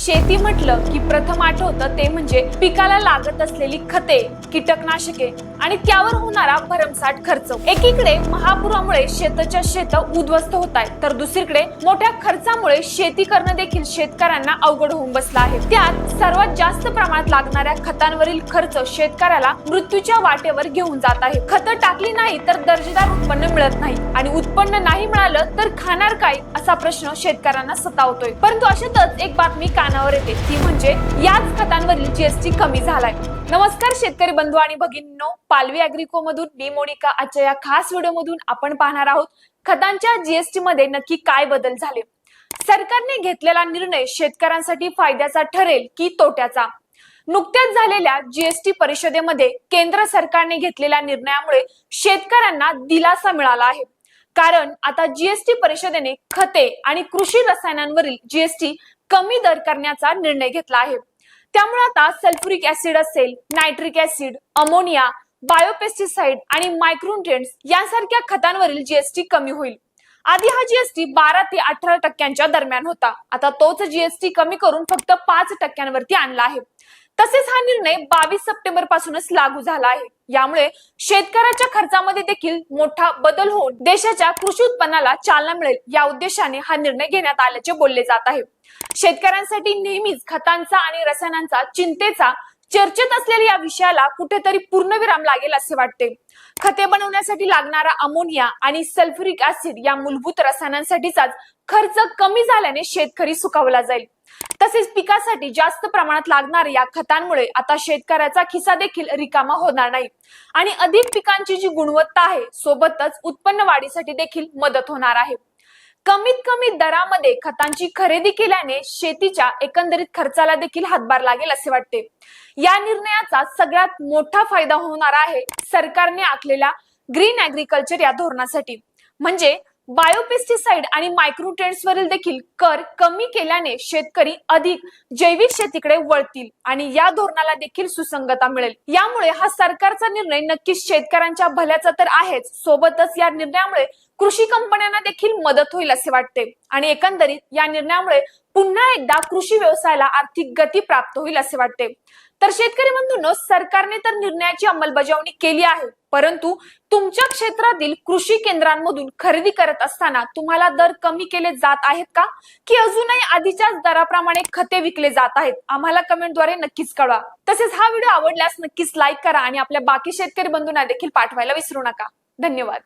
शेती म्हटलं की प्रथम आठवतं ते म्हणजे पिकाला लागत असलेली खते कीटकनाशके आणि त्यावर होणारा भरमसाठ खर्च. एकीकडे महापुरामुळे शेताच्या शेत उद्ध्वस्त होत आहेत तर दुसरीकडे मोठ्या खर्चामुळे शेती करणं देखील शेतकऱ्यांना अवघड होऊन बसला आहे. त्यात सर्वात जास्त प्रमाणात लागणाऱ्या खतांवरील खर्च शेतकऱ्याला मृत्यूच्या वाटेवर घेऊन जात आहे. खतं टाकली नाही तर दर्जेदार उत्पन्न मिळत नाही आणि उत्पन्न नाही मिळालं तर खाणार काय असा प्रश्न शेतकऱ्यांना सतावतोय. परंतु अशातच एक बातमी कानावर येते. ती म्हणजे याच खतांवरील जीएसटी कमी झालाय. नमस्कार शेतकरी बंधू आणि भगिनींनो पालवी अॅग्रिको मधून मी मोनिका आजच्या या खास व्हिडिओ मधून आपण पाहणार आहोत खतांच्या जीएसटी मध्ये नक्की काय बदल झाले. सरकारने घेतलेला निर्णय शेतकऱ्यांसाठी फायद्याचा ठरेल की तोट्याचा? नुकत्याच झालेल्या जीएसटी परिषदेमध्ये केंद्र सरकारने घेतलेल्या निर्णयामुळे शेतकऱ्यांना दिलासा मिळाला आहे. कारण आता जीएसटी परिषदेने खते आणि कृषी रसायनांवरील जीएसटी कमी दर करण्याचा निर्णय घेतला आहे. त्यामुळे आता सल्फ्युरिक ऍसिड असेल नायट्रिक ऍसिड अमोनिया बायोपेस्टिसाइड आणि मायक्रोन्युट्रिएंट्स यांसारख्या खतांवरील जीएसटी कमी होईल. आधी हा जीएसटी बारा ते अठरा टक्क्यांच्या दरम्यान होता. आता तोच जीएसटी कमी करून फक्त पाच टक्क्यांवरती आणला आहे. तसेच हा निर्णय बावीस सप्टेंबर पासूनच लागू झाला आहे. यामुळे शेतकऱ्याच्या खर्चामध्ये देखील मोठा बदल होऊन देशाच्या कृषी उत्पन्नाला चालना मिळेल या उद्देशाने हा निर्णय घेण्यात आल्याचे बोलले जात आहे. शेतकऱ्यांसाठी नेहमीच खतांचा आणि रसायनांचा चिंतेचा चर्चेत असलेल्या या विषयाला कुठेतरी पूर्णविराम लागेल असे वाटते. खते बनवण्यासाठी लागणारा अमोनिया आणि सल्फ्युरिक ऍसिड या मूलभूत रसायनांसाठीचाच खर्च कमी झाल्याने शेतकरी सुखावला जाईल. तसेच पिकासाठी जास्त प्रमाणात लागणाऱ्या या खतांमुळे आता शेतकऱ्याचा खिसा देखील रिकामा होणार नाही. आणि अधिक पिकांची जी गुणवत्ता आहे सोबतच उत्पन्न वाढीसाठी देखील मदत होणार आहे. कमीत कमी दरामध्ये खतांची खरेदी केल्याने शेतीच्या एकंदरीत खर्चाला देखील हातभार लागेल असे वाटते. या निर्णयाचा सगळ्यात मोठा फायदा होणार आहे सरकारने आखलेल्या ग्रीन अॅग्रिकल्चर या धोरणासाठी. म्हणजे बायोपेस्टिसाइड आणि मायक्रोटेन्स वरील देखील कर कमी केल्याने शेतकरी अधिक जैविक शेतीकडे वळतील आणि या धोरणाला देखील सुसंगता मिळेल. यामुळे हा सरकारचा निर्णय नक्कीच शेतकऱ्यांच्या भल्याचा तर आहेच. सोबतच या निर्णयामुळे कृषी कंपन्यांना देखील मदत होईल असे वाटते. आणि एकंदरीत या निर्णयामुळे पुन्हा एकदा कृषी व्यवसायाला आर्थिक गती प्राप्त होईल असे वाटते. तर शेतकरी बंधूंनो सरकारने तर निर्णयाची अंमलबजावणी केली आहे परंतु तुमच्या क्षेत्रातील कृषी केंद्रांमधून खरेदी करत असताना तुम्हाला दर कमी केले जात आहेत का? की अजूनही आधीच्याच दराप्रमाणे खते विकले जात आहेत? आम्हाला कमेंटद्वारे नक्कीच कळवा. तसेच हा व्हिडिओ आवडल्यास नक्कीच लाईक करा आणि आपल्या बाकी शेतकरी बंधूंना देखील पाठवायला विसरू नका. धन्यवाद.